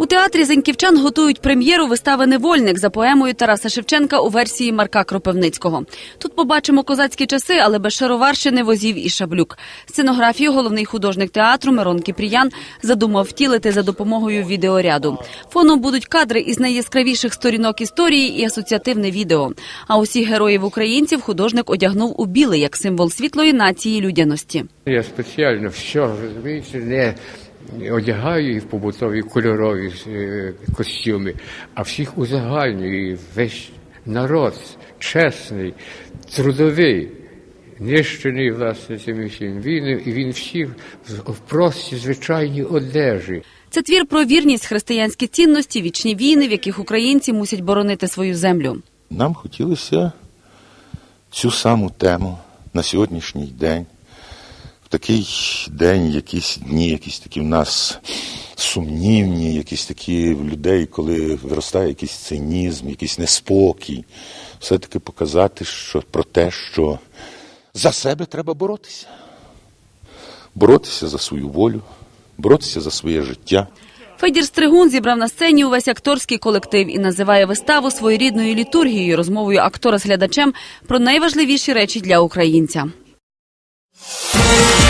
У театрі Зеньківчан готують прем'єру вистави Невольник за поемою Тараса Шевченка у версії Марка Кропивницького. Тут побачимо козацькі часи, але без шароварщини возів і шаблюк. Сценографію головний художник театру Мирон Кіпріян задумав втілити за допомогою відеоряду. Фоном будуть кадри із найяскравіших сторінок історії і асоціативне відео. А усіх героїв українців художник одягнув у білий як символ світлої нації людяності. Я спеціально все розумієте, не одягаю їх в побутові кольорові е, костюми, а всіх узагальнюю. Весь народ чесний, трудовий, нищений власне цим всім війною, і він всіх в- простій звичайній одежі. Це твір про вірність, християнські цінності, вічні війни, в яких українці мусять боронити свою землю. Нам хотілося цю саму тему на сьогоднішній день, такий день, якісь дні, якісь такі в нас сумнівні, якісь такі в людей, коли виростає якийсь цинізм, якийсь неспокій, все-таки показати що, про те, що за себе треба боротися. Боротися за свою волю, боротися за своє життя. Федір Стригун зібрав на сцені увесь акторський колектив і називає виставу своєрідною літургією, розмовою актора з глядачем про найважливіші речі для українця. Thank you.